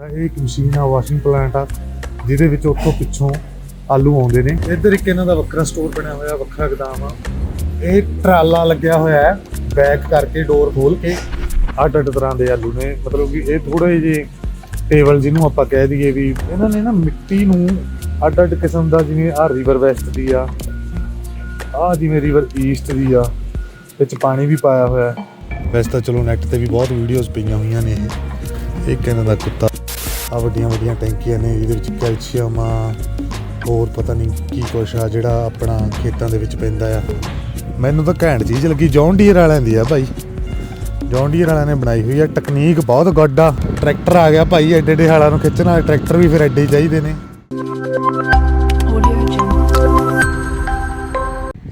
ਇਹ ਇੱਕ ਮਸ਼ੀਨ ਆ ਵਾਸ਼ਿੰਗ ਪਲਾਂਟ ਆ, ਜਿਹਦੇ ਵਿੱਚ ਉੱਥੋਂ ਪਿੱਛੋਂ ਆਲੂ ਆਉਂਦੇ ਨੇ। ਇੱਧਰ ਇੱਕ ਇਹਨਾਂ ਦਾ ਵੱਖਰਾ ਸਟੋਰ ਬਣਿਆ ਹੋਇਆ, ਵੱਖਰਾ ਗਦਾਮ ਆ। ਇਹ ਟਰਾਲਾ ਲੱਗਿਆ ਹੋਇਆ ਹੈ, ਬੈਕ ਕਰਕੇ ਡੋਰ ਖੋਲ ਕੇ ਅੱਡ ਅੱਡ ਤਰ੍ਹਾਂ ਦੇ ਆਲੂ ਨੇ। ਮਤਲਬ ਕਿ ਇਹ ਥੋੜੇ ਜਿਹੇ ਟੇਬਲ ਜਿਹਨੂੰ ਆਪਾਂ ਕਹਿ ਦਈਏ ਵੀ ਇਹਨਾਂ ਨੇ ਨਾ ਮਿੱਟੀ ਨੂੰ ਅੱਡ ਅੱਡ ਕਿਸਮ ਦਾ, ਜਿਵੇਂ ਆ ਰਿਵਰ ਵੈਸਟ ਦੀ ਆ ਆ ਜਿਵੇਂ ਰਿਵਰ ਈਸਟ ਦੀ ਆ, ਵਿੱਚ ਪਾਣੀ ਵੀ ਪਾਇਆ ਹੋਇਆ ਵੈਸੇ ਤਾਂ ਚਲੋ ਨੈਟ ਤੇ ਵੀ ਬਹੁਤ ਵੀਡੀਓਜ਼ ਪਈਆਂ ਹੋਈਆਂ ਨੇ ਇਹ। ਇੱਕ ਇਹਨਾਂ ਦਾ ਕੁੱਤਾ ਆ ਵੱਡੀਆਂ ਵੱਡੀਆਂ ਟੈਂਕੀਆਂ ਨੇ ਇਹਦੇ ਵਿੱਚ ਕੈਲਸ਼ੀਅਮ ਆ ਹੋਰ ਪਤਾ ਨਹੀਂ ਕੀ ਕੁਛ ਆ ਜਿਹੜਾ ਆਪਣਾ ਖੇਤਾਂ ਦੇ ਵਿੱਚ ਪੈਂਦਾ ਆ। ਮੈਨੂੰ ਤਾਂ ਘੈਂਟ ਚੀਜ਼ ਲੱਗੀ ਜੌਨ ਡੀਅਰ ਵਾਲਿਆਂ ਦੀ ਆ ਭਾਈ। ਜੌਨ ਡੀਅਰ ਵਾਲਿਆਂ ਨੇ ਬਣਾਈ ਹੋਈ ਆ ਟੈਕਨੀਕ ਬਹੁਤ ਗੁੱਡ ਆ। ਟਰੈਕਟਰ ਆ ਗਿਆ ਭਾਈ ਐਡੇ ਐਡੇ ਹਾਲਾਂ ਨੂੰ ਖਿੱਚਣ ਵਾਲੇ ਟਰੈਕਟਰ ਵੀ ਫਿਰ ਐਡੇ ਚਾਹੀਦੇ ਨੇ.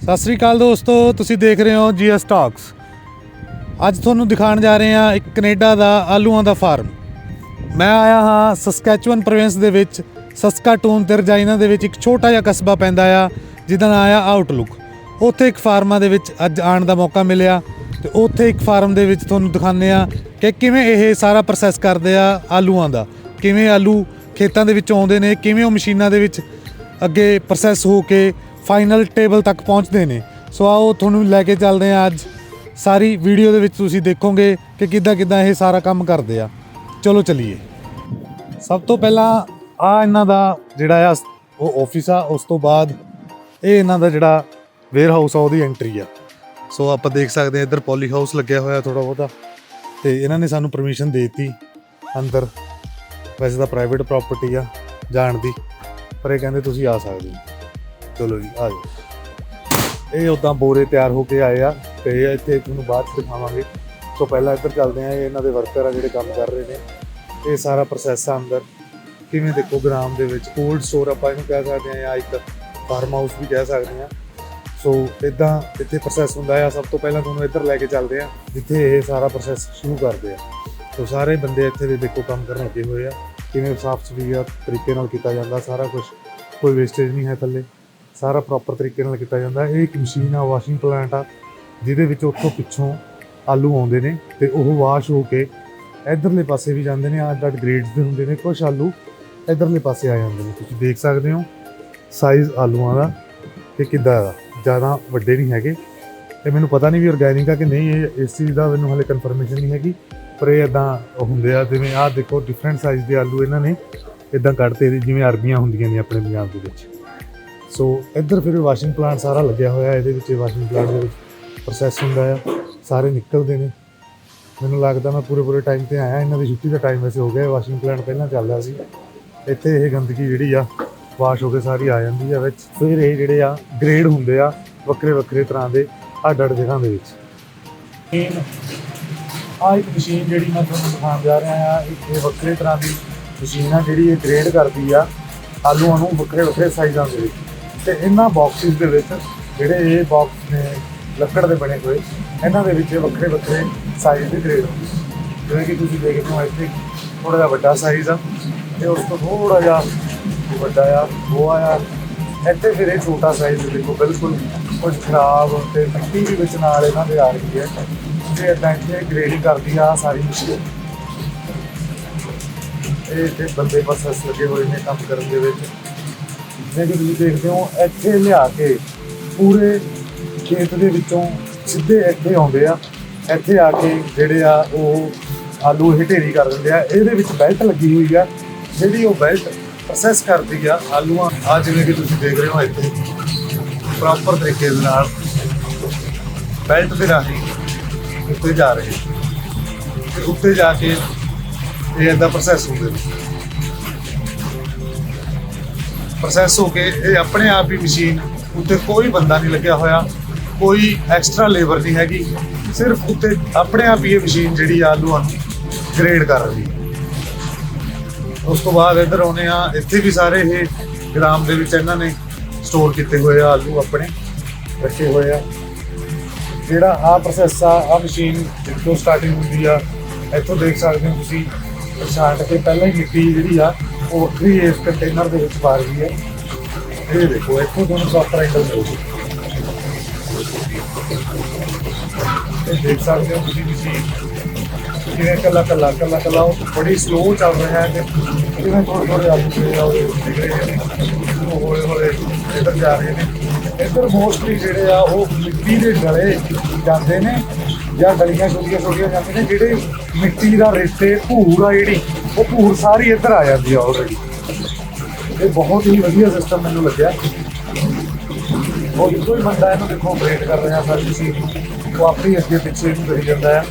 ਸਤਿ ਸ੍ਰੀ ਅਕਾਲ ਦੋਸਤੋ ਤੁਸੀਂ ਦੇਖ ਰਹੇ ਹੋ ਜੀਐਸ ਟਾਕਸ ਅੱਜ ਤੁਹਾਨੂੰ ਦਿਖਾਉਣ ਜਾ ਰਹੇ ਹਾਂ ਇੱਕ ਕੈਨੇਡਾ ਦਾ ਆਲੂਆਂ ਦਾ ਫਾਰਮ ਮੈਂ ਆਇਆ ਹਾਂ ਸਸਕੈਚੁਅਨ ਪ੍ਰੋਵਿੰਸ ਦੇ ਵਿੱਚ। ਸਸਕਾਟੂਨ ਤੇ ਰਜਾਈਨਾ ਦੇ ਵਿੱਚ ਇੱਕ ਛੋਟਾ ਜਿਹਾ ਕਸਬਾ ਪੈਂਦਾ ਆ, ਜਿਹਦਾ ਨਾਮ ਆ ਆਊਟਲੁੱਕ ਉੱਥੇ ਇੱਕ ਫਾਰਮਾਂ ਦੇ ਵਿੱਚ ਅੱਜ ਆਉਣ ਦਾ ਮੌਕਾ ਮਿਲਿਆ। ਤੇ ਉੱਥੇ ਇੱਕ ਫਾਰਮ ਦੇ ਵਿੱਚ ਤੁਹਾਨੂੰ ਦਿਖਾਉਂਦੇ ਆ ਕਿ ਕਿਵੇਂ ਇਹ ਸਾਰਾ ਪ੍ਰੋਸੈਸ ਕਰਦੇ ਆ ਆਲੂਆਂ ਦਾ। ਕਿਵੇਂ ਆਲੂ ਖੇਤਾਂ ਦੇ ਵਿੱਚ ਆਉਂਦੇ ਨੇ, ਕਿਵੇਂ ਉਹ ਮਸ਼ੀਨਾਂ ਦੇ ਵਿੱਚ ਅੱਗੇ ਪ੍ਰੋਸੈਸ ਹੋ ਕੇ ਫਾਈਨਲ ਟੇਬਲ ਤੱਕ ਪਹੁੰਚਦੇ ਨੇ। ਸੋ ਆਓ ਤੁਹਾਨੂੰ ਲੈ ਕੇ ਚੱਲਦੇ ਹਾਂ ਅੱਜ। ਸਾਰੀ ਵੀਡੀਓ ਦੇ ਵਿੱਚ ਤੁਸੀਂ ਦੇਖੋਗੇ ਕਿ ਕਿੱਦਾਂ ਕਿੱਦਾਂ ਇਹ ਸਾਰਾ ਕੰਮ ਕਰਦੇ ਆ। ਚਲੋ ਚਲੀਏ। ਸਭ ਤੋਂ ਪਹਿਲਾਂ ਆ ਇਹਨਾਂ ਦਾ ਜਿਹੜਾ ਆ, ਉਹ ਆਫਿਸ ਆ, ਉਸ ਤੋਂ ਬਾਅਦ ਇਹ ਇਹਨਾਂ ਦਾ ਜਿਹੜਾ ਵੇਅਰ ਹਾਊਸ ਆ, ਉਹਦੀ ਐਂਟਰੀ ਆ। ਸੋ ਆਪਾਂ ਦੇਖ ਸਕਦੇ ਆ, ਇੱਧਰ ਪੋਲੀ ਹਾਊਸ ਲੱਗਿਆ ਹੋਇਆ ਥੋੜਾ ਬਹੁਤਾ। ਤੇ ਇਹਨਾਂ ਨੇ ਸਾਨੂੰ ਪਰਮਿਸ਼ਨ ਦੇ ਦਿੱਤੀ ਅੰਦਰ। ਵੈਸੇ ਤਾਂ ਪ੍ਰਾਈਵੇਟ ਪ੍ਰਾਪਰਟੀ ਆ, ਜਾਣ ਦੀ। ਪਰ ਇਹ ਕਹਿੰਦੇ ਤੁਸੀਂ ਆ ਸਕਦੇ ਹੋ। ਚਲੋ ਜੀ, ਆ ਜਾਓ। ਇਹ ਉਦਾਂ ਬੋਰੇ ਤਿਆਰ ਹੋ ਕੇ ਆਏ ਆ, ਤੇ ਇੱਥੇ ਤੁਹਾਨੂੰ ਬਾਅਦ ਚ ਦਿਖਾਵਾਂਗੇ। ਸੋ, ਪਹਿਲਾਂ ਇੱਧਰ ਚੱਲਦੇ ਆ ਇਹਨਾਂ ਦੇ ਵਰਕਰ ਆ ਜਿਹੜੇ ਕੰਮ ਕਰ ਰਹੇ ਨੇ। ਇਹ ਸਾਰਾ ਪ੍ਰੋਸੈਸ ਆ ਅੰਦਰ। ਕਿਵੇਂ ਦੇਖੋ ਗ੍ਰਾਮ ਦੇ ਵਿੱਚ ਕੋਲਡ ਸਟੋਰ ਆਪਾਂ ਇਹਨੂੰ ਕਹਿ ਸਕਦੇ ਆ ਜਾਂ ਇੱਕ ਫਾਰਮ ਹਾਊਸ ਵੀ ਕਹਿ ਸਕਦੇ ਆ ਸੋ ਇਦਾਂ ਇੱਥੇ ਪ੍ਰੋਸੈਸ ਹੁੰਦਾ ਆ। ਸਭ ਤੋਂ ਪਹਿਲਾਂ ਤੁਹਾਨੂੰ ਇੱਧਰ ਲੈ ਕੇ ਚੱਲਦੇ ਆ ਜਿੱਥੇ ਇਹ ਸਾਰਾ ਪ੍ਰੋਸੈਸ ਸ਼ੁਰੂ ਕਰਦੇ ਆ। ਸੋ ਸਾਰੇ ਬੰਦੇ ਇੱਥੇ ਦੇ ਦੇਖੋ ਕੰਮ ਕਰਨ ਲੱਗੇ ਹੋਏ ਆ। ਕਿਵੇਂ ਸਾਫ਼ ਸੁਥਰੀ ਤਰੀਕੇ ਨਾਲ ਕੀਤਾ ਜਾਂਦਾ, ਸਾਰਾ ਕੁਝ ਕੋਈ ਵੇਸਟੇਜ ਨਹੀਂ ਹੈ ਥੱਲੇ। ਸਾਰਾ ਪ੍ਰੋਪਰ ਤਰੀਕੇ ਨਾਲ ਕੀਤਾ ਜਾਂਦਾ। ਇਹ ਇੱਕ ਮਸ਼ੀਨ ਆ ਵਾਸ਼ਿੰਗ ਪਲਾਂਟ ਆ, ਜਿਹਦੇ ਵਿੱਚ ਉੱਥੋਂ ਪਿੱਛੋਂ ਆਲੂ ਆਉਂਦੇ ਨੇ ਤੇ ਉਹ ਵਾਸ਼ ਹੋ ਕੇ ਇਧਰਲੇ ਪਾਸੇ ਵੀ ਜਾਂਦੇ ਨੇ ਅੱਡ ਅੱਡ ਗ੍ਰੇਡਸ ਦੇ ਹੁੰਦੇ ਨੇ ਕੁਝ ਆਲੂ ਇਧਰਲੇ ਪਾਸੇ ਆ ਜਾਂਦੇ ਨੇ। ਤੁਸੀਂ ਦੇਖ ਸਕਦੇ ਹੋ ਸਾਈਜ਼ ਆਲੂਆਂ ਦਾ ਤੇ ਕਿੱਦਾਂ ਦਾ, ਜ਼ਿਆਦਾ ਵੱਡੇ ਨਹੀਂ ਹੈਗੇ। ਤੇ ਮੈਨੂੰ ਪਤਾ ਨਹੀਂ ਵੀ ਆਰਗੈਨਿਕ ਆ ਕਿ ਨਹੀਂ, ਇਹ, ਇਸ ਚੀਜ਼ ਦਾ ਮੈਨੂੰ ਹਲੇ ਕਨਫਰਮੇਸ਼ਨ ਨਹੀਂ ਹੈਗੀ। ਪਰ ਇਹ ਇਦਾਂ ਹੁੰਦੇ ਆ, ਜਿਵੇਂ ਆਹ ਦੇਖੋ ਡਿਫਰੈਂਟ ਸਾਈਜ਼ ਦੇ ਆਲੂ ਇਹਨਾਂ ਨੇ ਇਦਾਂ ਕੱਢਤੇ ਨੇ ਜਿਵੇਂ ਅਰਬੀਆਂ ਹੁੰਦੀਆਂ ਨੇ ਆਪਣੇ ਪੰਜਾਬ ਦੇ ਵਿੱਚ। ਸੋ ਇੱਧਰ ਫਿਰ ਵਾਸ਼ਿੰਗ ਪਲਾਂਟ ਸਾਰਾ ਲੱਗਿਆ ਹੋਇਆ, ਇਹਦੇ ਵਿੱਚ ਵਾਸ਼ਿੰਗ ਪਲਾਂਟ ਦੇ ਵਿੱਚ ਪ੍ਰੋਸੈਸ ਹੁੰਦਾ ਆ, ਸਾਰੇ ਨਿਕਲਦੇ ਨੇ। ਮੈਨੂੰ ਲੱਗਦਾ ਮੈਂ ਪੂਰੇ ਪੂਰੇ ਟਾਈਮ ਤੇ ਆਇਆ, ਇਹਨਾਂ ਦੀ ਛੁੱਟੀ ਦਾ ਟਾਈਮ ਵੈਸੇ ਹੋ ਗਿਆ ਵਾਸ਼ਿੰਗ ਪਲਾਂਟ ਪਹਿਲਾਂ ਚੱਲਦਾ ਸੀ। ਇੱਥੇ ਇਹ ਗੰਦਗੀ ਜਿਹੜੀ ਆ ਵਾਸ਼ ਹੋ ਕੇ ਸਾਰੀ ਆ ਜਾਂਦੀ ਆ ਵਿੱਚ। ਫਿਰ ਇਹ ਜਿਹੜੇ ਆ ਗ੍ਰੇਡ ਹੁੰਦੇ ਆ, ਵੱਖਰੇ ਵੱਖਰੇ ਤਰ੍ਹਾਂ ਦੇ ਅੱਡ ਅੱਡ ਜਗ੍ਹਾ ਦੇ ਵਿੱਚ। ਆ ਇੱਕ ਮਸ਼ੀਨ ਜਿਹੜੀ ਮੈਂ ਤੁਹਾਨੂੰ ਦਿਖਾਉਣ ਜਾ ਰਿਹਾ ਆ, ਇਹ ਵੱਖਰੇ ਤਰ੍ਹਾਂ ਦੀ ਮਸ਼ੀਨ ਆ ਜਿਹੜੀ ਇਹ ਗ੍ਰੇਡ ਕਰਦੀ ਆ, ਆਲੂਆਂ ਨੂੰ ਵੱਖਰੇ ਵੱਖਰੇ ਸਾਈਜ਼ਾਂ ਦੇ ਵਿੱਚ। ਤੇ ਇਹਨਾਂ ਬਾਕਸਿਸ ਦੇ ਵਿੱਚ ਜਿਹੜੇ ਇਹ ਬਾਕਸ ਨੇ, ਲੱਕੜ ਦੇ ਬਣੇ ਹੋਏ, ਇਹਨਾਂ ਦੇ ਵਿੱਚ ਵੱਖਰੇ ਵੱਖਰੇ ਸਾਈਜ਼ ਦੇ ਗ੍ਰੇਡ ਜਿਵੇਂ ਕਿ ਤੁਸੀਂ ਦੇਖਦੇ ਹੋ, ਇੱਥੇ ਥੋੜਾ ਜਿਹਾ ਵੱਡਾ ਸਾਈਜ਼ ਆ ਤੇ ਉਸ ਤੋਂ ਥੋੜਾ ਜਿਹਾ ਵੱਡਾ ਆ, ਉਹ ਆ ਇੱਥੇ ਫਿਰ ਇਹ ਛੋਟਾ ਸਾਈਜ਼ ਦੇਖੋ, ਬਿਲਕੁਲ ਕੁਝ ਖਰਾਬ ਤੇ ਮਿੱਟੀ ਵੀ ਵਿੱਚ ਨਾਲ ਇਹਨਾਂ ਦੇ ਆ ਰਹੀ ਹੈ। ਤੇ ਇਦਾਂ ਇੱਥੇ ਗ੍ਰੇਡਿੰਗ ਕਰਦੀ ਆ ਸਾਰੀ ਮਸ਼ੀਨ ਇਹ ਤੇ ਬੰਦੇ ਪ੍ਰੋਸੈਸ ਲੱਗੇ ਹੋਏ ਨੇ ਕੰਮ ਕਰਨ ਦੇ ਵਿੱਚ। ਜਿਵੇਂ ਕਿ ਤੁਸੀਂ ਦੇਖਦੇ ਹੋ, ਇੱਥੇ ਲਿਆ ਕੇ ਪੂਰੇ ਖੇਤ ਦੇ ਵਿੱਚੋਂ ਸਿੱਧੇ ਇੱਥੇ ਆਉਂਦੇ ਆ। ਇੱਥੇ ਆ ਕੇ ਜਿਹੜੇ ਆ ਉਹ ਆਲੂ ਇਹ ਢੇਰੀ ਕਰ ਦਿੰਦੇ ਆ। ਇਹਦੇ ਵਿੱਚ ਬੈਲਟ ਲੱਗੀ ਹੋਈ ਆ। ਜਿਹੜੀ ਉਹ ਬੈਲਟ ਪ੍ਰੋਸੈਸ ਕਰਦੀ ਆ ਆਲੂਆਂ ਆ ਜਿਵੇਂ ਕਿ ਤੁਸੀਂ ਦੇਖ ਰਹੇ ਹੋ ਇੱਥੇ ਪ੍ਰੋਪਰ ਤਰੀਕੇ ਦੇ ਨਾਲ ਬੈਲਟ ਦੇ ਰਾਹੀਂ ਉੱਤੇ ਜਾ ਰਹੇ ਤੇ ਉੱਤੇ ਜਾ ਕੇ ਇਹ ਇਹਦਾ ਪ੍ਰੋਸੈਸ ਹੁੰਦੇ ਨੇ। ਪ੍ਰੋਸੈਸ ਹੋ ਕੇ ਇਹ ਆਪਣੇ ਆਪ ਹੀ ਮਸ਼ੀਨ ਉੱਤੇ ਕੋਈ ਬੰਦਾ ਨਹੀਂ ਲੱਗਿਆ ਹੋਇਆ। ਕੋਈ ਐਕਸਟਰਾ ਲੇਬਰ ਨਹੀਂ ਹੈਗੀ। ਸਿਰਫ ਉੱਤੇ ਆਪਣੇ ਆਪ ਹੀ ਇਹ ਮਸ਼ੀਨ ਜਿਹੜੀ ਆਲੂਆਂ ਨੂੰ ਗ੍ਰੇਡ ਕਰ ਰਹੀ ਹੈ। ਉਸ ਤੋਂ ਬਾਅਦ ਇੱਧਰ ਆਉਨੇ ਆ ਇੱਥੇ ਵੀ ਸਾਰੇ ਇਹ ਗ੍ਰਾਮ ਦੇ ਵਿੱਚ ਇਹਨਾਂ ਨੇ ਸਟੋਰ ਕੀਤੇ ਹੋਏ ਆ ਆਲੂ ਆਪਣੇ, ਰੱਖੇ ਹੋਏ ਆ। ਜਿਹੜਾ ਆ ਪ੍ਰੋਸੈਸ ਆ ਆ ਮਸ਼ੀਨ ਜਿੱਥੋਂ ਸਟਾਰਟਿੰਗ ਹੁੰਦੀ ਆ, ਇੱਥੋਂ ਦੇਖ ਸਕਦੇ ਹੋ ਤੁਸੀਂ, ਛਾਂਟ ਕੇ ਪਹਿਲਾਂ ਹੀ ਮਿੱਟੀ ਜਿਹੜੀ ਆ, ਉਹ ਵੱਖਰੀ ਇਸ ਕੰਟੇਨਰ ਦੇ ਵਿੱਚ ਪਾ ਰਹੀ ਹੈ। ਇਹ ਦੇਖੋ, ਇੱਥੋਂ ਤੁਹਾਨੂੰ ਪ੍ਰੋਪਰ ਐਂਗਲ ਮਿਲੂਗਾ। ਇਹ ਦੇਖ ਸਕਦੇ ਹੋ ਤੁਸੀਂ ਤੁਸੀਂ ਕਿਵੇਂ ਕੱਲਾ ਕੱਲਾ ਕੱਲਾ ਕੱਲਾ ਬੜੀ ਸਲੋ ਚੱਲ ਰਿਹਾ ਹੈ ਤੇ ਜਿਵੇਂ ਥੋੜੇ ਥੋੜੇ ਆਲੂ ਜਿਹੜੇ ਆ ਉਹ ਨੇ। ਹੌਲੇ ਹੌਲੇ ਇੱਧਰ ਜਾ ਰਹੇ ਨੇ। ਇੱਧਰ ਮੋਸਟਲੀ ਜਿਹੜੇ ਆ ਉਹ ਮਿੱਟੀ ਦੇ ਗਲੇ ਜਾਂਦੇ ਨੇ ਜਾਂ ਗਲੀਆਂ ਛੋਟੀਆਂ ਛੋਟੀਆਂ ਜਾਂਦੇ ਨੇ, ਜਿਹੜੇ ਮਿੱਟੀ ਦਾ ਰੇਤੇ, ਭੂਰ ਆ ਜਿਹੜੀ, ਉਹ ਭੂਰ ਸਾਰੀ ਇੱਧਰ ਆ ਜਾਂਦੀ ਆ ਆਲਰੇਡੀ ਇਹ ਬਹੁਤ ਹੀ ਵਧੀਆ ਸਿਸਟਮ ਮੈਨੂੰ ਲੱਗਿਆ। ਉਹ ਇੱਕੋ ਹੀ ਬੰਦਾ ਇਹਨੂੰ ਦੇਖੋ ਆਪਰੇਟ ਕਰ ਰਿਹਾ ਸਰ ਚੀਜ਼ ਉਹ ਅੱਗੇ ਪਿੱਛੇ ਨੂੰ ਕਰੀ ਜਾਂਦਾ ਹੈ।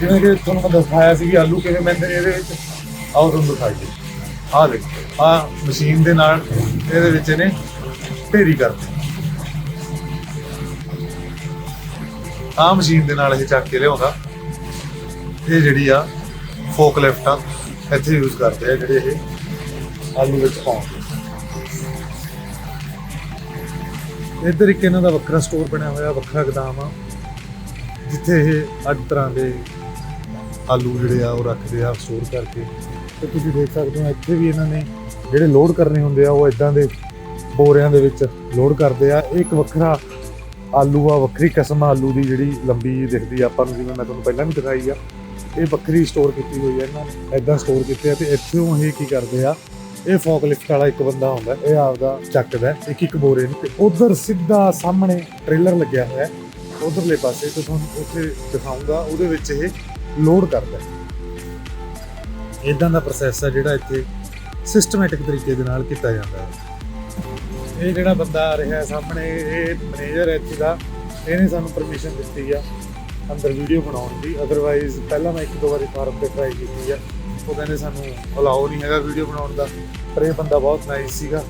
ਜਿਵੇਂ ਕਿ ਤੁਹਾਨੂੰ ਮੈਂ ਦਿਖਾਇਆ ਸੀ ਕਿ ਆਲੂ ਕਿਵੇਂ ਮੈਂਦੇ ਨੇ ਇਹਦੇ ਵਿੱਚ। ਆਓ ਤੁਹਾਨੂੰ ਦਿਖਾਈਏ। ਆਹ ਦੇਖੋ, ਆਹ ਮਸ਼ੀਨ ਦੇ ਨਾਲ ਇਹਦੇ ਵਿੱਚ ਇਹਨੇ ਢੇਰੀ ਕਰਤੀ ਆਹ ਮਸ਼ੀਨ ਦੇ ਨਾਲ ਇਹ ਚੱਕ ਕੇ ਲਿਆਉਂਦਾ। ਇਹ ਜਿਹੜੀ ਆ ਫੋਕ ਲਿਫਟ ਆ, ਇੱਥੇ ਯੂਜ਼ ਕਰਦੇ ਆ ਜਿਹੜੇ ਇਹ ਆਲੂ ਵਿੱਚ ਪਾਉਂਦੇ ਇੱਧਰ ਇੱਕ ਇਹਨਾਂ ਦਾ ਵੱਖਰਾ ਸਟੋਰ ਬਣਿਆ ਹੋਇਆ, ਵੱਖਰਾ ਗਦਾਮ ਆ। ਜਿੱਥੇ ਇਹ ਅੱਡ ਤਰ੍ਹਾਂ ਦੇ ਆਲੂ ਜਿਹੜੇ ਆ ਉਹ ਰੱਖਦੇ ਆ, ਸਟੋਰ ਕਰਕੇ। ਤੇ ਤੁਸੀਂ ਦੇਖ ਸਕਦੇ ਹੋ, ਇੱਥੇ ਵੀ ਇਹਨਾਂ ਨੇ ਜਿਹੜੇ ਲੋਡ ਕਰਨੇ ਹੁੰਦੇ ਆ, ਉਹ ਇਦਾਂ ਦੇ ਬੋਰਿਆਂ ਦੇ ਵਿੱਚ ਲੋਡ ਕਰਦੇ ਆ। ਇਹ ਇੱਕ ਵੱਖਰਾ ਆਲੂ ਆ, ਵੱਖਰੀ ਕਿਸਮ ਆਲੂ ਦੀ, ਜਿਹੜੀ ਲੰਬੀ ਦਿਖਦੀ ਆ। ਆਪਾਂ ਨੂੰ ਜਿਵੇਂ ਮੈਂ ਤੁਹਾਨੂੰ ਪਹਿਲਾਂ ਵੀ ਦਿਖਾਈ ਆ, ਇਹ ਵੱਖਰੀ ਸਟੋਰ ਕੀਤੀ ਹੋਈ ਆ ਇਹਨਾਂ ਨੇ ਇਦਾਂ ਸਟੋਰ ਕੀਤੇ ਆ। ਤੇ ਇੱਥੋਂ ਇਹ ਕੀ ਕਰਦੇ ਆ, ਇਹ ਫੋਕਲਿਫਟ ਵਾਲਾ ਇੱਕ ਬੰਦਾ ਹੁੰਦਾ ਇਹ ਆਪਦਾ ਚੱਕਦਾ ਇੱਕ ਇੱਕ ਬੋਰੇ ਨੂੰ। ਤੇ ਉਧਰ ਸਿੱਧਾ ਸਾਹਮਣੇ ਟ੍ਰੇਲਰ ਲੱਗਿਆ ਹੋਇਆ ਉਧਰਲੇ ਪਾਸੇ ਤੇ ਤੁਹਾਨੂੰ ਉੱਥੇ ਦਿਖਾਉਂਗਾ, ਉਹਦੇ ਵਿੱਚ ਇਹ ਲੋਡ ਕਰਦਾ ਹੈ। ਇਦਾਂ ਦਾ ਪ੍ਰੋਸੈਸ ਆ ਜਿਹੜਾ ਇੱਥੇ ਸਿਸਟਮੈਟਿਕ ਤਰੀਕੇ ਦੇ ਨਾਲ ਕੀਤਾ ਜਾਂਦਾ ਹੈ। ਇਹ ਜਿਹੜਾ ਬੰਦਾ ਆ ਰਿਹਾ ਸਾਹਮਣੇ, ਇਹ ਮੈਨੇਜਰ ਹੈ ਇੱਥੇ ਦਾ, ਇਹਨੇ ਸਾਨੂੰ ਪਰਮਿਸ਼ਨ ਦਿੱਤੀ ਆ ਅੰਦਰ ਵੀਡੀਓ ਬਣਾਉਣ ਦੀ। ਅਦਰਵਾਈਜ਼ ਪਹਿਲਾਂ ਮੈਂ ਇੱਕ ਦੋ ਵਾਰੀ ਫਾਰਮ ਤੇ ਟਰਾਈ ਕੀਤੀ ਆ। ਉਹ ਕਹਿੰਦੇ ਸਾਨੂੰ ਅਲਾਉ ਨਹੀਂ ਹੈਗਾ ਵੀਡੀਓ ਬਣਾਉਣ ਦਾ, ਪਰ ਇਹ ਬੰਦਾ ਬਹੁਤ ਨਾਈਸ ਸੀਗਾ।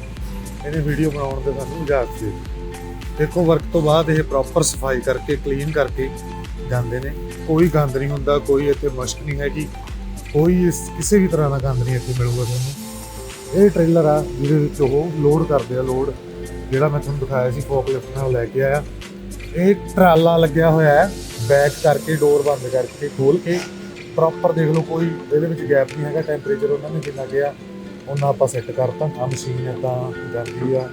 ਇਹਨੇ ਵੀਡੀਓ ਬਣਾਉਣ ਦੇ ਸਾਨੂੰ ਇਜਾਜ਼ਤ ਦੇ ਦਿੱਤੀ। ਦੇਖੋ ਵਰਕ ਤੋਂ ਬਾਅਦ ਇਹ ਪ੍ਰੋਪਰ ਸਫ਼ਾਈ ਕਰਕੇ ਕਲੀਨ ਕਰਕੇ ਜਾਂਦੇ ਨੇ। ਕੋਈ ਗੰਦ ਨਹੀਂ ਹੁੰਦਾ, ਕੋਈ ਇੱਥੇ ਮਸ਼ਕ ਨਹੀਂ ਹੈਗੀ। ਕੋਈ ਇਸ- ਕਿਸੇ ਵੀ ਤਰ੍ਹਾਂ ਦਾ ਗੰਦ ਨਹੀਂ ਇੱਥੇ ਮਿਲੂਗਾ ਤੁਹਾਨੂੰ। ਇਹ ਟ੍ਰੇਲਰ ਆ, ਜਿਹਦੇ ਵਿੱਚ ਉਹ ਲੋਡ ਕਰਦੇ ਆ ਲੋਡ ਜਿਹੜਾ ਮੈਂ ਤੁਹਾਨੂੰ ਦਿਖਾਇਆ ਸੀ ਫੋਕਲਿਫਟ ਨਾਲ ਲੈ ਕੇ ਆਇਆ। ਇਹ ਟਰਾਲਾ ਲੱਗਿਆ ਹੋਇਆ ਹੈ ਬੈਕ ਕਰਕੇ ਡੋਰ ਬੰਦ ਕਰਕੇ ਖੋਲ ਕੇ। ਪ੍ਰੋਪਰ ਦੇਖ ਲਓ, ਕੋਈ ਇਹਦੇ ਵਿੱਚ ਗੈਪ ਨਹੀਂ ਹੈਗਾ ਟੈਂਪਰੇਚਰ ਉਹਨਾਂ ਨੇ ਜਿੰਨਾ ਗਿਆ ਉਹਨਾਂ ਆਪਾਂ ਸੈੱਟ ਕਰਤਾ। ਆ ਮਸ਼ੀਨ ਤਾਂ ਜਾਂਦੀ ਆ।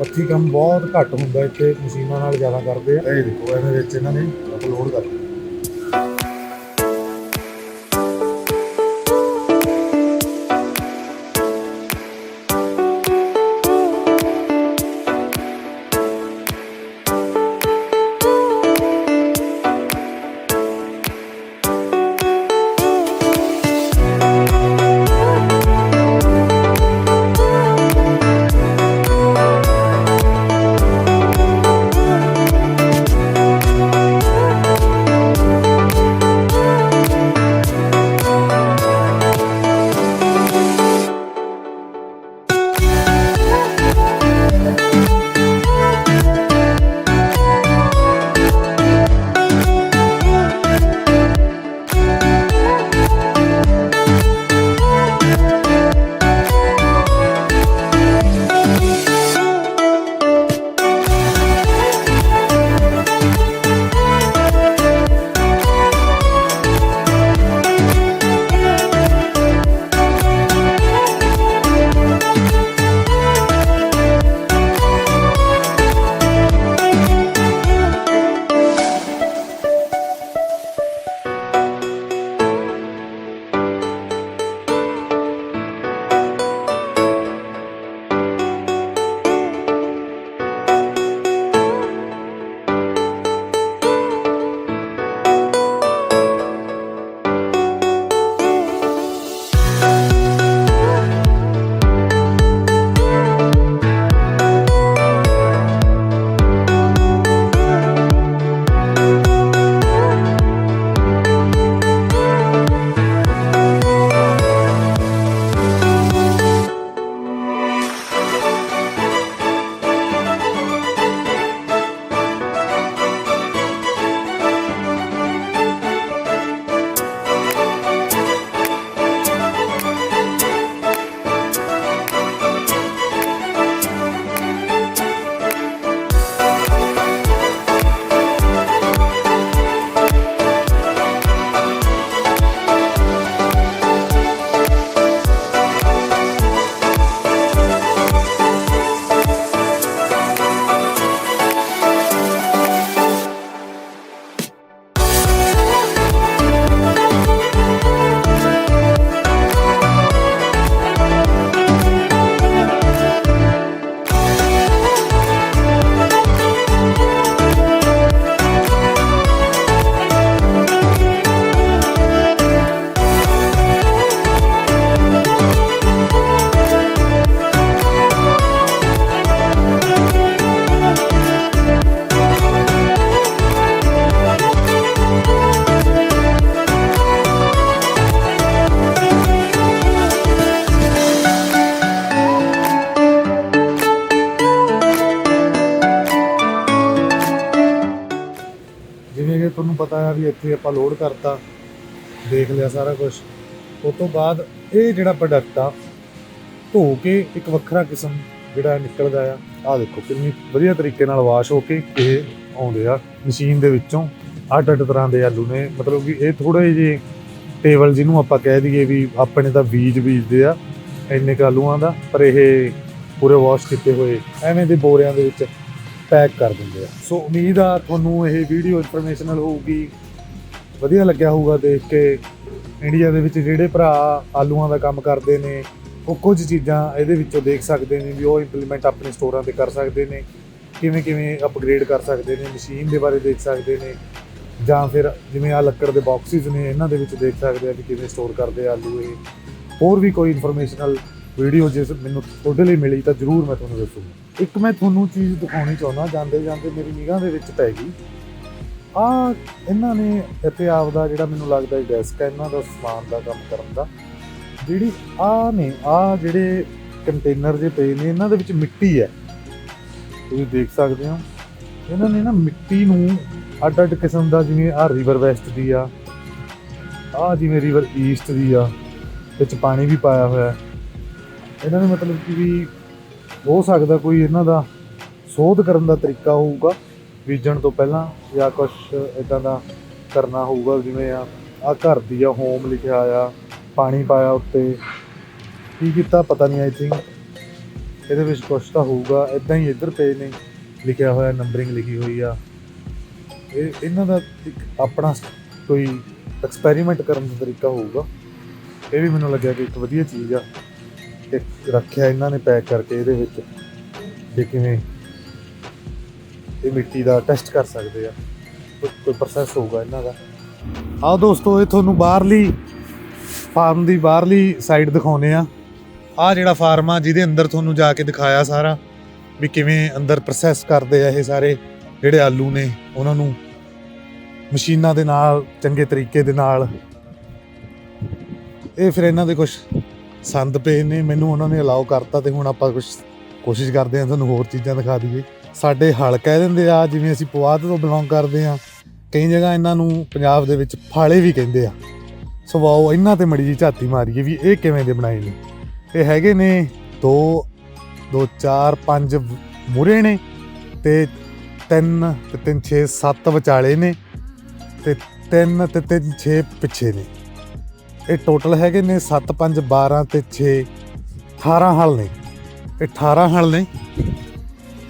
ਹੱਥੀ ਕੰਮ ਬਹੁਤ ਘੱਟ ਹੁੰਦਾ ਇੱਥੇ, ਮਸ਼ੀਨਾਂ ਨਾਲ ਜ਼ਿਆਦਾ ਕਰਦੇ ਆ। ਇਹ ਦੇਖੋ ਇਹਦੇ ਵਿੱਚ ਇਹਨਾਂ ਨੇ ਅਪਲੋਡ ਕਰ ਤੁਹਾਨੂੰ ਪਤਾ ਆ ਵੀ ਇੱਥੇ ਆਪਾਂ ਲੋਡ ਕਰਤਾ, ਦੇਖ ਲਿਆ ਸਾਰਾ ਕੁਝ ਉਸ ਤੋਂ ਬਾਅਦ ਇਹ ਜਿਹੜਾ ਪ੍ਰੋਡਕਟ ਆ, ਧੋ ਕੇ ਇੱਕ ਵੱਖਰਾ ਕਿਸਮ ਜਿਹੜਾ ਨਿਕਲਦਾ ਆ, ਆਹ ਦੇਖੋ ਕਿੰਨੀ ਵਧੀਆ ਤਰੀਕੇ ਨਾਲ ਵਾਸ਼ ਹੋ ਕੇ ਇਹ ਆਉਂਦੇ ਆ ਮਸ਼ੀਨ ਦੇ ਵਿੱਚੋਂ। ਅੱਡ ਅੱਡ ਤਰ੍ਹਾਂ ਦੇ ਆਲੂ ਨੇ, ਮਤਲਬ ਕਿ ਇਹ ਥੋੜੇ ਜਿਹੇ ਟੇਬਲ ਜਿਹਨੂੰ ਆਪਾਂ ਕਹਿ ਦਈਏ ਵੀ ਆਪਣੇ ਤਾਂ ਬੀਜ ਬੀਜਦੇ ਆ, ਇੰਨੇ ਕੁ ਆਲੂਆਂ ਦਾ, ਪਰ ਇਹ ਪੂਰੇ ਵਾਸ਼ ਕੀਤੇ ਹੋਏ, ਐਵੇਂ ਦੇ ਬੋਰਿਆਂ ਦੇ ਵਿੱਚ ਪੈਕ ਕਰ ਦਿੰਦੇ ਆ। ਸੋ ਉਮੀਦ ਆ ਤੁਹਾਨੂੰ ਇਹ ਵੀਡੀਓ ਇਨਫੋਰਮੇਸ਼ਨਲ ਹੋਊਗੀ। ਵਧੀਆ ਲੱਗਿਆ ਹੋਊਗਾ ਦੇਖ ਕੇ। ਇੰਡੀਆ ਦੇ ਵਿੱਚ ਜਿਹੜੇ ਭਰਾ ਆਲੂਆਂ ਦਾ ਕੰਮ ਕਰਦੇ ਨੇ, ਉਹ ਕੁਝ ਚੀਜ਼ਾਂ ਇਹਦੇ ਵਿੱਚੋਂ ਦੇਖ ਸਕਦੇ ਨੇ ਵੀ ਉਹ ਇੰਪਲੀਮੈਂਟ ਆਪਣੇ ਸਟੋਰਾਂ ਤੇ ਕਰ ਸਕਦੇ ਨੇ। ਕਿਵੇਂ ਕਿਵੇਂ ਅਪਗ੍ਰੇਡ ਕਰ ਸਕਦੇ ਨੇ ਮਸ਼ੀਨ ਦੇ ਬਾਰੇ ਦੇਖ ਸਕਦੇ ਨੇ। ਜਾਂ ਫਿਰ ਜਿਵੇਂ ਆ ਲੱਕੜ ਦੇ ਬਾਕਸਿਸ ਨੇ, ਇਹਨਾਂ ਦੇ ਵਿੱਚ ਦੇਖ ਸਕਦੇ ਆ ਵੀ ਕਿਵੇਂ ਸਟੋਰ ਕਰਦੇ ਆ ਆਲੂ ਇਹ। ਹੋਰ ਵੀ ਕੋਈ ਇਨਫੋਰਮੇਸ਼ਨਲ ਵੀਡੀਓ ਜੇ ਮੈਨੂੰ ਤੁਹਾਡੇ ਲਈ ਮਿਲੀ ਤਾਂ ਜਰੂਰ ਮੈਂ ਤੁਹਾਨੂੰ ਦੱਸੂਗਾ। ਇੱਕ ਮੈਂ ਤੁਹਾਨੂੰ ਚੀਜ਼ ਦਿਖਾਉਣੀ ਚਾਹੁੰਦਾ, ਜਾਂਦੇ ਜਾਂਦੇ ਮੇਰੀ ਨਿਗਾਹ ਦੇ ਵਿੱਚ ਪੈ ਗਈ। ਆ ਇਹਨਾਂ ਨੇ ਇੱਥੇ ਆਪ ਦਾ ਜਿਹੜਾ ਮੈਨੂੰ ਲੱਗਦਾ ਡੈਸਕ ਹੈ, ਇਹਨਾਂ ਦਾ ਸਮਾਨ ਦਾ ਕੰਮ ਕਰਨ ਦਾ। ਜਿਹੜੀ ਆ ਨੇ ਆ ਜਿਹੜੇ ਕੰਟੇਨਰ ਜੇ ਪਏ ਨੇ, ਇਹਨਾਂ ਦੇ ਵਿੱਚ ਮਿੱਟੀ ਹੈ। ਤੁਸੀਂ ਦੇਖ ਸਕਦੇ ਹੋ। ਇਹਨਾਂ ਨੇ ਨਾ ਮਿੱਟੀ ਨੂੰ ਅੱਡ ਅੱਡ ਕਿਸਮ ਦਾ, ਜਿਵੇਂ ਆ ਰਿਵਰ ਵੈਸਟ ਦੀ ਆ ਆ ਜਿਵੇਂ ਰਿਵਰ ਈਸਟ ਦੀ ਆ, ਵਿੱਚ ਪਾਣੀ ਵੀ ਪਾਇਆ ਹੋਇਆ ਇਹਨਾਂ ਨੇ ਮਤਲਬ ਕਿ ਵੀ ਹੋ ਸਕਦਾ ਕੋਈ ਇਹਨਾਂ ਦਾ ਸੋਧ ਕਰਨ ਦਾ ਤਰੀਕਾ ਹੋਊਗਾ, ਬੀਜਣ ਤੋਂ ਪਹਿਲਾਂ ਜਾਂ ਕੁਝ ਇਦਾਂ ਦਾ ਕਰਨਾ ਹੋਊਗਾ, ਜਿਵੇਂ ਆ ਆ ਘਰ ਦੀ ਆ ਹੋਮ ਲਿਖਿਆ ਆ, ਪਾਣੀ ਪਾਇਆ ਉੱਤੇ। ਕੀ ਕੀਤਾ ਪਤਾ ਨਹੀਂ ਆਈ ਥਿੰਕ ਇਹਦੇ ਵਿੱਚ ਕੁਝ ਤਾਂ ਹੋਊਗਾ ਇਦਾਂ ਹੀ ਇੱਧਰ ਪੇਜ ਨੇ ਲਿਖਿਆ ਹੋਇਆ ਨੰਬਰਿੰਗ ਲਿਖੀ ਹੋਈ ਆ। ਇਹ, ਇਹਨਾਂ ਦਾ ਇੱਕ ਆਪਣਾ ਕੋਈ ਐਕਸਪੈਰੀਮੈਂਟ ਕਰਨ ਦਾ ਤਰੀਕਾ ਹੋਊਗਾ। ਇਹ ਵੀ ਮੈਨੂੰ ਲੱਗਿਆ ਕਿ ਇੱਕ ਵਧੀਆ ਚੀਜ਼ ਆ। ਇੱਕ ਰੱਖਿਆ ਇਹਨਾਂ ਨੇ ਪੈਕ ਕਰਕੇ ਇਹਦੇ ਵਿੱਚ ਕਿ ਕਿਵੇਂ ਇਹ ਮਿੱਟੀ ਦਾ ਟੈਸਟ ਕਰ ਸਕਦੇ ਆ। ਕੋਈ ਪ੍ਰੋਸੈਸ ਹੋਊਗਾ ਇਹਨਾਂ ਦਾ। ਆਓ ਦੋਸਤੋ, ਇਹ ਤੁਹਾਨੂੰ ਬਾਹਰਲੀ ਫਾਰਮ ਦੀ ਬਾਹਰਲੀ ਸਾਈਡ ਦਿਖਾਉਨੇ ਆ। ਆ ਜਿਹੜਾ ਫਾਰਮ ਆ, ਜਿਹਦੇ ਅੰਦਰ ਤੁਹਾਨੂੰ ਜਾ ਕੇ ਦਿਖਾਇਆ ਸਾਰਾ ਵੀ ਕਿਵੇਂ ਅੰਦਰ ਪ੍ਰੋਸੈਸ ਕਰਦੇ ਆ ਇਹ ਸਾਰੇ ਜਿਹੜੇ ਆਲੂ ਨੇ, ਉਹਨਾਂ ਨੂੰ ਮਸ਼ੀਨਾਂ ਦੇ ਨਾਲ, ਚੰਗੇ ਤਰੀਕੇ ਦੇ ਨਾਲ। ਇਹ ਫਿਰ ਇਹਨਾਂ ਦੇ ਕੁਝ ਸੰਦ ਪਏ ਨੇ, ਮੈਨੂੰ ਉਹਨਾਂ ਨੇ ਅਲਾਉ ਕਰਤਾ ਤੇ ਹੁਣ ਆਪਾਂ ਕੁਝ ਕੋਸ਼ਿਸ਼ ਕਰਦੇ ਹਾਂ ਤੁਹਾਨੂੰ ਹੋਰ ਚੀਜ਼ਾਂ ਦਿਖਾ ਦਈਏ। ਸਾਡੇ ਹਲ ਕਹਿ ਦਿੰਦੇ ਆ, ਜਿਵੇਂ ਅਸੀਂ ਪੁਆਧ ਤੋਂ ਬਿਲੋਂਗ ਕਰਦੇ ਆ ਕਈ ਜਗ੍ਹਾ ਇਹਨਾਂ ਨੂੰ ਪੰਜਾਬ ਦੇ ਵਿੱਚ ਫਾਲੇ ਵੀ ਕਹਿੰਦੇ ਆ। ਸੋ ਆਓ ਇਹਨਾਂ ਤੇ ਮੜੀ ਜੀ ਝਾਤੀ ਮਾਰੀਏ ਵੀ ਇਹ ਕਿਵੇਂ ਦੇ ਬਣਾਏ ਨੇ। ਇਹ ਹੈਗੇ ਨੇ 2 2 4 5 ਮੂਰੇ ਨੇ ਤੇ 3 ਤੇ 3 6 7 ਵਿਚਾਲੇ ਨੇ ਤੇ 3 ਤੇ 3 6 ਪਿੱਛੇ ਨੇ। ਇਹ ਟੋਟਲ ਹੈਗੇ ਨੇ 7 5 12 ਤੇ 6 18 ਹਲ ਨੇ। ਇਹ 18 ਹਲ ਨੇ।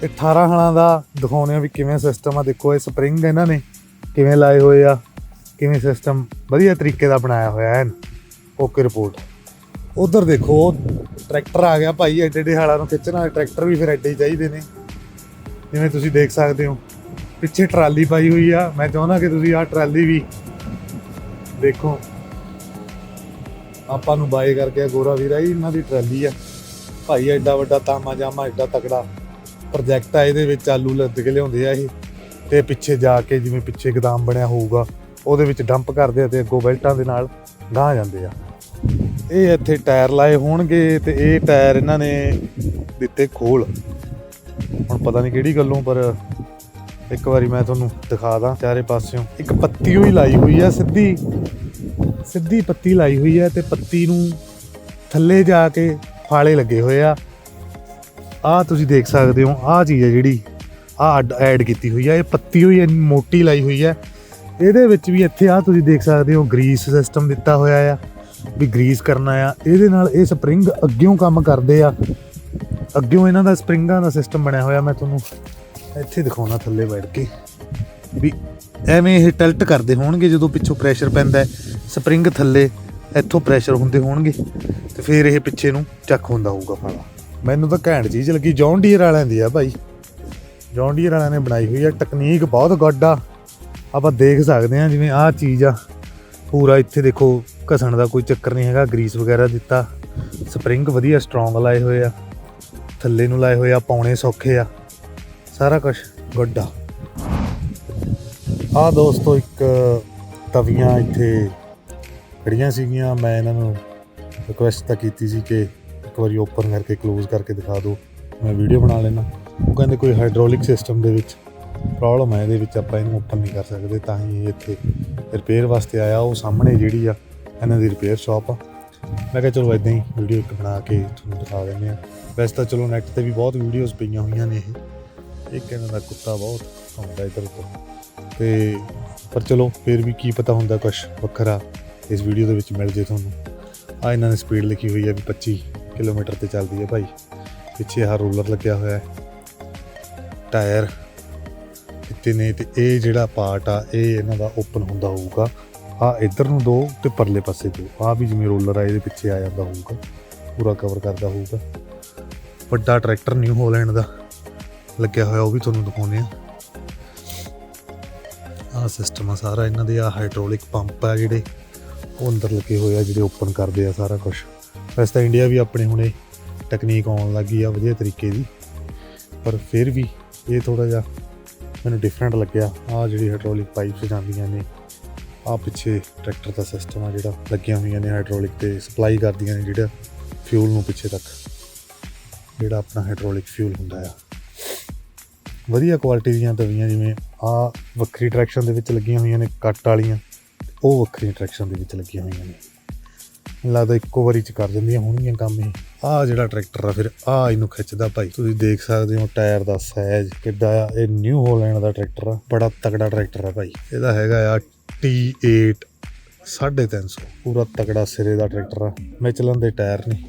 ਇਹ 18 ਹਲਾਂ ਦਾ ਦਿਖਾਉਣੇ ਆ ਵੀ ਕਿਵੇਂ ਸਿਸਟਮ ਆ। ਦੇਖੋ, ਇਹ ਸਪਰਿੰਗ ਇਹਨਾਂ ਨੇ। ਕਿਵੇਂ ਲਾਏ ਹੋਏ ਆ, ਕਿਵੇਂ ਸਿਸਟਮ ਵਧੀਆ ਤਰੀਕੇ ਦਾ ਬਣਾਇਆ ਹੋਇਆ ਐਨ ਓਕੇ ਰਿਪੋਰਟ ਉਧਰ ਦੇਖੋ ਟਰੈਕਟਰ ਆ ਗਿਆ ਭਾਈ, ਐਡੇ ਐਡੇ ਹਾਲਾਂ ਨੂੰ ਖਿੱਚਣ ਵਾਲੇ ਟਰੈਕਟਰ ਵੀ ਫਿਰ ਐਡੇ ਹੀ ਚਾਹੀਦੇ ਨੇ। ਜਿਵੇਂ ਤੁਸੀਂ ਦੇਖ ਸਕਦੇ ਹੋ, ਪਿੱਛੇ ਟਰਾਲੀ ਪਾਈ ਹੋਈ ਆ। ਮੈਂ ਚਾਹੁੰਦਾ ਕਿ ਤੁਸੀਂ ਆਹ ਟਰਾਲੀ ਵੀ ਦੇਖੋ। ਆਪਾਂ ਨੂੰ ਬਾਏ ਕਰਕੇ ਗੋਰਾ ਵੀਰਾ ਜੀ, ਇਹਨਾਂ ਦੀ ਟਰਾਲੀ ਆ। ਭਾਈ ਐਡਾ ਵੱਡਾ ਤਾਮਾ ਜਾਮਾ, ਐਡਾ ਤਕੜਾ ਪ੍ਰੋਜੈਕਟ ਆ, ਇਹਦੇ ਵਿੱਚ ਆਲੂ ਲੱਦ ਕੇ ਲਿਆਉਂਦੇ ਆ ਇਹ। ਤੇ ਪਿੱਛੇ ਜਾ ਕੇ ਜਿਵੇਂ ਪਿੱਛੇ ਗਦਾਮ ਬਣਿਆ ਹੋਊਗਾ, ਉਹਦੇ ਵਿੱਚ ਡੰਪ ਕਰਦੇ ਆ ਤੇ ਅੱਗੋਂ ਬੈਲਟਾਂ ਦੇ ਨਾਲ ਗਾਹ ਜਾਂਦੇ ਆ। ਇਹ ਇੱਥੇ ਟਾਇਰ ਲਾਏ ਹੋਣਗੇ ਤੇ ਇਹ ਟਾਇਰ ਇਹਨਾਂ ਨੇ ਦਿੱਤੇ ਖੋਲ। ਹੁਣ ਪਤਾ ਨਹੀਂ ਕਿਹੜੀ ਗੱਲੋਂ, ਪਰ ਇੱਕ ਵਾਰੀ ਮੈਂ ਤੁਹਾਨੂੰ ਦਿਖਾ ਦਾਂ ਚਾਰੇ ਪਾਸਿਓਂ। ਇੱਕ ਪੱਤੀ ਹੋਈ ਲਾਈ ਹੋਈ ਆ ਸਿੱਧੀ। ਸਿੱਧੀ ਪੱਤੀ ਲਾਈ ਹੋਈ ਹੈ ਤੇ ਪੱਤੀ ਨੂੰ ਥੱਲੇ ਜਾ ਕੇ ਫਾਲੇ ਲੱਗੇ ਹੋਏ ਆ। ਆ ਤੁਸੀਂ ਦੇਖ ਸਕਦੇ ਹੋ ਆ ਚੀਜ਼ ਹੈ ਜਿਹੜੀ ਆ ਐਡ ਕੀਤੀ ਹੋਈ ਹੈ ਇਹ ਪੱਤੀ ਹੋਈ ਇੰਨੀ ਮੋਟੀ ਲਾਈ ਹੋਈ ਹੈ। ਇਹਦੇ ਵਿੱਚ ਵੀ ਇੱਥੇ ਆ ਤੁਸੀਂ ਦੇਖ ਸਕਦੇ ਹੋ ਗਰੀਸ ਸਿਸਟਮ ਦਿੱਤਾ ਹੋਇਆ ਆ, ਵੀ ਗਰੀਸ ਕਰਨਾ ਆ। ਇਹਦੇ ਨਾਲ ਇਹ ਸਪਰਿੰਗ ਅੱਗਿਓਂ ਕੰਮ ਕਰਦੇ ਆ। ਅੱਗਿਓਂ ਇਹਨਾਂ ਦਾ ਸਪਰਿੰਗਾਂ ਦਾ ਸਿਸਟਮ ਬਣਿਆ ਹੋਇਆ। ਮੈਂ ਤੁਹਾਨੂੰ ਇੱਥੇ ਦਿਖਾਉਣਾ ਥੱਲੇ ਬੈਠ ਕੇ, ਵੀ ਐਵੇਂ ਇਹ ਟਿਲਟ ਕਰਦੇ ਹੋਣਗੇ ਜਦੋਂ ਪਿੱਛੋਂ ਪ੍ਰੈਸ਼ਰ ਪੈਂਦਾ ਸਪਰਿੰਗ ਥੱਲੇ ਇੱਥੋਂ ਪ੍ਰੈਸ਼ਰ ਹੁੰਦੇ ਹੋਣਗੇ ਤੇ ਫਿਰ ਇਹ ਪਿੱਛੇ ਨੂੰ ਚੱਕ ਹੁੰਦਾ ਹੋਊਗਾ ਫਾਲਾ। ਮੈਨੂੰ ਤਾਂ ਘੈਂਟ ਚੀਜ਼ ਲੱਗੀ ਜੌਨ ਡੀਅਰ ਵਾਲਿਆਂ ਦੀ ਆ ਭਾਈ। ਜੌਨ ਡੀਅਰ ਵਾਲਿਆਂ ਨੇ ਬਣਾਈ ਹੋਈ ਆ ਟੈਕਨੀਕ ਬਹੁਤ ਗੁੱਡ ਆ। ਆਪਾਂ ਦੇਖ ਸਕਦੇ ਆ ਜਿਵੇਂ ਆਹ ਚੀਜ਼ ਆ। ਪੂਰਾ ਇੱਥੇ ਦੇਖੋ, ਘਸਣ ਦਾ ਕੋਈ ਚੱਕਰ ਨਹੀਂ ਹੈਗਾ ਗਰੀਸ ਵਗੈਰਾ ਦਿੱਤਾ। ਸਪਰਿੰਗ ਵਧੀਆ ਸਟਰੋਂਗ ਲਾਏ ਹੋਏ ਆ। ਥੱਲੇ ਨੂੰ ਲਾਏ ਹੋਏ ਆ, ਪਾਉਣੇ ਸੌਖੇ ਆ। ਸਾਰਾ ਕੁਝ ਗੁੱਡ ਆ। ਆ ਦੋਸਤੋ ਇੱਕ ਤਵੀਆਂ ਇੱਥੇ ਖੜੀਆਂ ਸੀਗੀਆਂ। ਮੈਂ ਇਹਨਾਂ ਨੂੰ ਰਿਕੁਐਸਟ ਤਾਂ ਕੀਤੀ ਸੀ ਕਿ ਇੱਕ ਵਾਰੀ ਓਪਨ ਕਰਕੇ ক্লোਜ਼ ਕਰਕੇ ਦਿਖਾ ਦਿਓ। ਮੈਂ ਵੀਡੀਓ ਬਣਾ ਲੈਣਾ ਉਹ ਕਹਿੰਦੇ ਕੋਈ ਹਾਈਡ੍ਰੋਲਿਕ ਸਿਸਟਮ ਦੇ ਵਿੱਚ ਪ੍ਰੋਬਲਮ ਹੈ, ਇਹਦੇ ਵਿੱਚ ਆਪਾਂ ਇਹਨੂੰ ਓਪਨ ਨਹੀਂ ਕਰ ਸਕਦੇ, ਤਾਂ ਹੀ ਇਹ ਇੱਥੇ ਰਿਪੇਅਰ ਵਾਸਤੇ ਆਇਆ। ਉਹ ਸਾਹਮਣੇ ਜਿਹੜੀ ਆ, ਇਹਨਾਂ ਦੀ ਰਿਪੇਅਰ ਸ਼ਾਪ ਆ। ਮੈਂ ਕਿਹਾ ਚਲੋ ਇਦਾਂ ਹੀ ਵੀਡੀਓ ਇੱਕ ਬਣਾ ਕੇ ਤੁਹਾਨੂੰ ਦਿਖਾ ਦਿੰਦੇ ਆ ਵੈਸੇ ਤਾਂ ਚਲੋ ਨੈਟ ਤੇ ਵੀ ਬਹੁਤ ਵੀਡੀਓਜ਼ ਪਈਆਂ ਹੋਈਆਂ ਨੇ ਇਹ। ਇੱਕ ਇਹਨਾਂ ਦਾ ਕੁੱਤਾ ਬਹੁਤ ਆਉਂਦਾ ਇੱਧਰ ਉੱਧਰ। ਤੇ ਪਰ ਚਲੋ, ਫਿਰ ਵੀ ਕੀ ਪਤਾ ਹੁੰਦਾ ਕੁਝ ਵੱਖਰਾ ਇਸ ਵੀਡੀਓ ਦੇ ਵਿੱਚ ਮਿਲ ਜੇ ਤੁਹਾਨੂੰ। ਆ ਇਹਨਾਂ ਨੇ ਸਪੀਡ ਲਿਖੀ ਹੋਈ ਹੈ ਵੀ 25 ਕਿਲੋਮੀਟਰ ਤੇ ਚੱਲਦੀ ਹੈ ਭਾਈ। ਪਿੱਛੇ ਆਹ ਰੋਲਰ ਲੱਗਿਆ ਹੋਇਆ ਹੈ। ਟਾਇਰ ਇੱਥੇ ਨੇ ਤੇ ਇਹ ਜਿਹੜਾ ਪਾਰਟ ਆ, ਇਹ ਇਹਨਾਂ ਦਾ ਓਪਨ ਹੁੰਦਾ ਹੋਊਗਾ। ਆ ਇੱਧਰ ਨੂੰ ਦੋ ਤੇ ਪਰਲੇ ਪਾਸੇ ਦੋ। ਆ ਵੀ ਜਿਵੇਂ ਰੋਲਰ ਆ, ਇਹਦੇ ਪਿੱਛੇ ਆ ਜਾਂਦਾ ਹੋਊਗਾ। ਪੂਰਾ ਕਵਰ ਕਰਦਾ ਹੋਊਗਾ। ਵੱਡਾ ਟਰੈਕਟਰ ਨਿਊ ਹੋਲੈਂਡ ਦਾ ਲੱਗਿਆ ਹੋਇਆ, ਉਹ ਵੀ ਤੁਹਾਨੂੰ ਦਿਖਾਉਂਦੇ ਆ। ਆ ਸਿਸਟਮ ਆ ਸਾਰਾ, ਇਹਨਾਂ ਦੇ ਆ ਹਾਈਡ੍ਰੋਲਿਕ ਪੰਪ ਆ ਜਿਹੜੇ, ਉਹ ਅੰਦਰ ਲੱਗੇ ਹੋਏ ਆ ਜਿਹੜੇ ਓਪਨ ਕਰਦੇ ਆ ਸਾਰਾ ਕੁਝ ਵੈਸੇ ਤਾਂ ਇੰਡੀਆ ਵੀ ਆਪਣੇ ਹੁਣੇ ਟੈਕਨੀਕ ਆਉਣ ਲੱਗੀ ਆ ਵਧੀਆ ਤਰੀਕੇ ਦੀ, ਪਰ ਫਿਰ ਵੀ ਇਹ ਥੋੜਾ ਜਿਹਾ ਮੈਨੂੰ ਡਿਫਰੈਂਟ ਲੱਗਿਆ। ਆ ਜਿਹੜੀ ਹਾਈਡ੍ਰੋਲਿਕ ਪਾਈਪਸ ਜਾਂਦੀਆਂ ਨੇ ਆ ਪਿੱਛੇ ਟਰੈਕਟਰ ਦਾ ਸਿਸਟਮ ਆ ਜਿਹੜਾ, ਲੱਗੀਆਂ ਹੋਈਆਂ ਨੇ ਹਾਈਡ੍ਰੋਲਿਕ ਤੇ ਸਪਲਾਈ ਕਰਦੀਆਂ ਨੇ ਜਿਹੜਾ ਫਿਊਲ ਨੂੰ ਪਿੱਛੇ ਤੱਕ। ਜਿਹੜਾ ਆਪਣਾ ਹਾਈਡ੍ਰੋਲਿਕ ਫਿਊਲ ਹੁੰਦਾ ਆ। ਵਧੀਆ ਕੁਆਲਿਟੀ ਦੀਆਂ ਤਵੀਆਂ ਜਿਵੇਂ ਆ ਵੱਖਰੀ ਟਰੈਕਸ਼ਨ ਦੇ ਵਿੱਚ ਲੱਗੀਆਂ ਹੋਈਆਂ ਨੇ, ਕੱਟ ਵਾਲੀਆਂ, ਉਹ ਵੱਖਰੀ ਟਰੈਕਸ਼ਨ ਦੇ ਵਿੱਚ ਲੱਗੀਆਂ ਹੋਈਆਂ ਨੇ। ਮੈਨੂੰ ਲੱਗਦਾ ਇੱਕੋ ਵਾਰੀ ਚ ਕਰ ਦਿੰਦੀਆਂ ਹੋਣਗੀਆਂ ਕੰਮ ਇਹ। ਆ ਜਿਹੜਾ ਟਰੈਕਟਰ ਆ ਫਿਰ, ਆ ਇਹਨੂੰ ਖਿੱਚਦਾ ਭਾਈ। ਤੁਸੀਂ ਦੇਖ ਸਕਦੇ ਹੋ ਟਾਇਰ ਦਾ ਸਾਈਜ਼ ਕਿੱਡਾ ਆ। ਇਹ ਨਿਊ ਹੋਲੈਂਡ ਦਾ ਟਰੈਕਟਰ ਆ, ਬੜਾ ਤਕੜਾ ਟਰੈਕਟਰ ਆ ਭਾਈ। ਇਹਦਾ ਹੈਗਾ ਆ T8 350 ਪੂਰਾ ਤਕੜਾ ਸਿਰੇ ਦਾ ਟਰੈਕਟਰ ਆ। ਮਿਚਲਨ ਦੇ ਟਾਇਰ ਨੇ।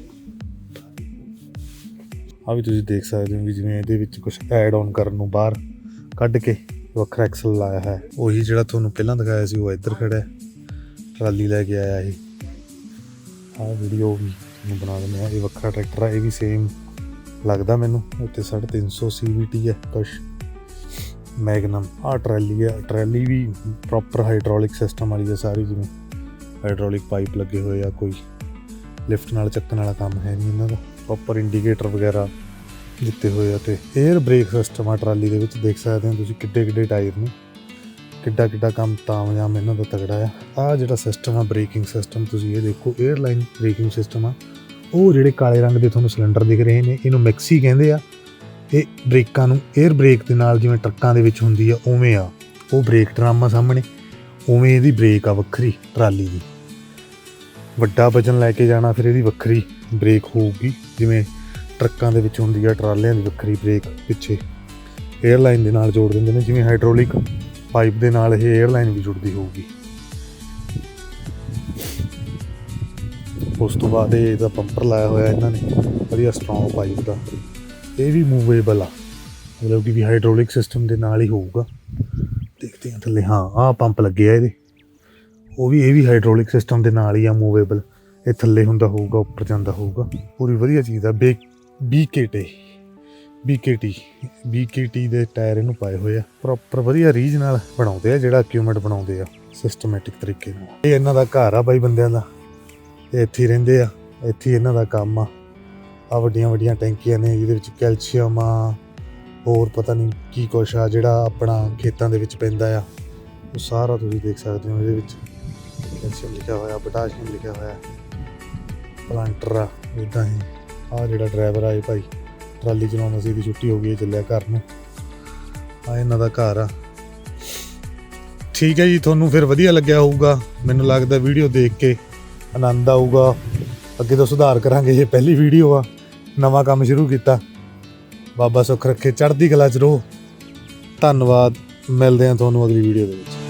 ਆ ਵੀ ਤੁਸੀਂ ਦੇਖ ਸਕਦੇ ਹੋ ਵੀ ਜਿਵੇਂ ਇਹਦੇ ਵਿੱਚ ਕੁਝ ਐਡ ਆਨ ਕਰਨ ਨੂੰ ਬਾਹਰ ਕੱਢ ਕੇ ਵੱਖਰਾ ਐਕਸਲ ਲਾਇਆ ਹੈ। ਉਹੀ ਜਿਹੜਾ ਤੁਹਾਨੂੰ ਪਹਿਲਾਂ ਦਿਖਾਇਆ ਸੀ, ਉਹ ਇੱਧਰ ਖੜਾ ਹੈ। ਟਰਾਲੀ ਲੈ ਕੇ ਆਇਆ ਇਹ। ਆਹ ਵੀਡੀਓ ਵੀ ਤੁਹਾਨੂੰ ਬਣਾ ਦਿੰਦੇ ਆ ਇਹ ਵੱਖਰਾ ਟਰੈਕਟਰ ਆ, ਇਹ ਵੀ ਸੇਮ ਲੱਗਦਾ ਮੈਨੂੰ। ਉੱਤੇ 350 ਸੀਵੀਟੀ ਹੈ, ਕੁਛ ਮੈਗਨਮ ਆ ਟਰਾਲੀ ਆ, ਟਰਾਲੀ ਵੀ ਪ੍ਰੋਪਰ ਹਾਈਡ੍ਰੋਲਿਕ ਸਿਸਟਮ ਵਾਲੀ ਹੈ ਸਾਰੀ, ਜਿਵੇਂ ਹਾਈਡ੍ਰੋਲਿਕ ਪਾਈਪ ਲੱਗੇ ਹੋਏ ਆ, ਕੋਈ ਲਿਫਟ ਨਾਲ ਚੱਕਣ ਵਾਲਾ ਕੰਮ ਹੈ ਨਹੀਂ ਇਹਨਾਂ ਦਾ। ਪ੍ਰੋਪਰ ਇੰਡੀਕੇਟਰ ਵਗੈਰਾ ਦਿੱਤੇ ਹੋਏ ਆ ਤੇ 에ਅਰ ਬ੍ਰੇਕ ਸਿਸਟਮ ਆ ਟਰਾਲੀ ਦੇ ਵਿੱਚ ਦੇਖ ਸਕਦੇ ਹੋ ਤੁਸੀਂ ਕਿੱਡੇ ਕਿੱਡੇ ਟਾਇਰ ਨੇ। ਕਿੱਡਾ ਕਿੱਡਾ ਕੰਮ ਤਾਮਜਾਮ ਇਹਨਾਂ ਦਾ ਤਗੜਾ ਆ। ਆ ਜਿਹੜਾ ਸਿਸਟਮ ਆ ਬ੍ਰੇਕਿੰਗ ਸਿਸਟਮ ਤੁਸੀਂ ਇਹ ਦੇਖੋ 에ਅਰਲਾਈਨ ਬ੍ਰੇਕਿੰਗ ਸਿਸਟਮ ਆ। ਉਹ ਜਿਹੜੇ ਕਾਲੇ ਰੰਗ ਦੇ ਤੁਹਾਨੂੰ ਸਿਲੰਡਰ ਦਿਖ ਰਹੇ ਨੇ, ਇਹਨੂੰ ਮਿਕਸੀ ਕਹਿੰਦੇ ਆ। ਇਹ ਬ੍ਰੇਕਾਂ ਨੂੰ 에ਅਰ ਬ੍ਰੇਕ ਦੇ ਨਾਲ ਜਿਵੇਂ ਟਰੱਕਾਂ ਦੇ ਵਿੱਚ ਹੁੰਦੀ ਆ, ਉਵੇਂ ਆ। ਉਹ ਬ੍ਰੇਕ ਡਰਾਮਾ ਸਾਹਮਣੇ, ਉਵੇਂ ਇਹਦੀ ਬ੍ਰੇਕ ਆ ਵੱਖਰੀ ਟਰਾਲੀ ਦੀ। ਵੱਡਾ ਵਜਨ ਲੈ ਕੇ ਜਾਣਾ, ਫਿਰ ਇਹਦੀ ਵੱਖਰੀ ਬ੍ਰੇਕ ਹੋਊਗੀ, ਜਿਵੇਂ ਟਰੱਕਾਂ ਦੇ ਵਿੱਚ ਹੁੰਦੀ ਆ, ਟਰਾਲਿਆਂ ਦੀ ਵੱਖਰੀ ਬ੍ਰੇਕ ਪਿੱਛੇ। 에ਅਰਲਾਈਨ ਦੇ ਨਾਲ ਜੋੜ ਦਿੰਦੇ ਨੇ, ਜਿਵੇਂ ਹਾਈਡ੍ਰੋਲਿਕ ਪਾਈਪ ਦੇ ਨਾਲ ਇਹ 에ਅਰਲਾਈਨ ਵੀ ਜੁੜਦੀ ਹੋਊਗੀ। ਉਸ ਤੋਂ ਬਾਅਦ ਇਹ ਇਹਦਾ ਪੰਪਰ ਲਾਇਆ ਹੋਇਆ ਇਹਨਾਂ ਨੇ, ਵਧੀਆ ਸਟਰੋਂਗ ਪਾਈਪ ਦਾ। ਇਹ ਵੀ ਮੂਵੇਬਲ ਆ। ਮਤਲਬ ਕਿ ਵੀ ਹਾਈਡ੍ਰੋਲਿਕ ਸਿਸਟਮ ਦੇ ਨਾਲ ਹੀ ਹੋਊਗਾ। ਦੇਖਦੇ ਹਾਂ ਥੱਲੇ, ਹਾਂ, ਆਹ ਪੰਪ ਲੱਗੇ ਆ ਇਹਦੇ। ਉਹ ਵੀ, ਇਹ ਵੀ ਹਾਈਡ੍ਰੋਲਿਕ ਸਿਸਟਮ ਦੇ ਨਾਲ ਹੀ ਆ ਮੂਵੇਬਲ ਇਹ ਥੱਲੇ ਹੁੰਦਾ ਹੋਊਗਾ, ਉੱਪਰ ਜਾਂਦਾ ਹੋਊਗਾ। ਪੂਰੀ ਵਧੀਆ ਚੀਜ਼ ਆ। ਬੇਕ ਬੀਕੇਟੀ ਬੀਕੇਟੀ ਬੀਕੇਟੀ ਦੇ ਟਾਇਰ ਇਹਨੂੰ ਪਾਏ ਹੋਏ ਆ। ਪ੍ਰੋਪਰ ਵਧੀਆ ਰੀਜ ਨਾਲ ਬਣਾਉਂਦੇ ਆ, ਜਿਹੜਾ ਇਕਵਿਪਮੈਂਟ ਬਣਾਉਂਦੇ ਆ ਸਿਸਟਮੈਟਿਕ ਤਰੀਕੇ ਨਾਲ। ਇਹ ਇਹਨਾਂ ਦਾ ਘਰ ਆ ਬਾਈ ਬੰਦਿਆਂ ਦਾ। ਇਹ ਇੱਥੇ ਹੀ ਰਹਿੰਦੇ ਆ, ਇੱਥੇ ਇਹਨਾਂ ਦਾ ਕੰਮ ਆ। ਆ ਵੱਡੀਆਂ ਵੱਡੀਆਂ ਟੈਂਕੀਆਂ ਨੇ, ਜਿਹਦੇ ਵਿੱਚ ਕੈਲਸ਼ੀਅਮ ਆ, ਹੋਰ ਪਤਾ ਨਹੀਂ ਕੀ ਕੁਛ ਆ, ਜਿਹੜਾ ਆਪਣਾ ਖੇਤਾਂ ਦੇ ਵਿੱਚ ਪੈਂਦਾ ਆ। ਉਹ ਸਾਰਾ ਤੁਸੀਂ ਦੇਖ ਸਕਦੇ ਹੋ ਇਹਦੇ ਵਿੱਚ। ਕੈਲਸ਼ੀਅਮ ਲਿਖਿਆ ਹੋਇਆ, ਪੋਟਾਸ਼ੀਅਮ ਲਿਖਿਆ ਹੋਇਆ। ਪਲਾਂਟਰ ਆ, ਇਦਾਂ ਹੀ। ਆ ਜਿਹੜਾ ਡਰਾਈਵਰ ਆਏ ਭਾਈ, ਟਰਾਲੀ ਚਲਾਉਣਾ ਸੀ ਦੀ ਛੁੱਟੀ ਹੋ ਗਈ ਹੈ, ਚੱਲਿਆ ਘਰ ਨੂੰ। ਆ ਇਹਨਾਂ ਦਾ ਘਰ ਆ। ਠੀਕ ਹੈ ਜੀ, ਤੁਹਾਨੂੰ ਫਿਰ ਵਧੀਆ ਲੱਗਿਆ ਹੋਊਗਾ। ਮੈਨੂੰ ਲੱਗਦਾ ਵੀਡੀਓ ਦੇਖ ਕੇ ਆਨੰਦ ਆਊਗਾ। ਅੱਗੇ ਤੋਂ ਸੁਧਾਰ ਕਰਾਂਗੇ, ਇਹ ਪਹਿਲੀ ਵੀਡੀਓ ਆ। ਨਵਾਂ ਕੰਮ ਸ਼ੁਰੂ ਕੀਤਾ। ਬਾਬਾ ਸੁੱਖ ਰੱਖੇ, ਚੜ੍ਹਦੀ ਕਲਾ ਚ ਰਹੋ। ਧੰਨਵਾਦ। ਮਿਲਦੇ ਹਾਂ ਤੁਹਾਨੂੰ ਅਗਲੀ ਵੀਡੀਓ ਦੇ ਵਿੱਚ।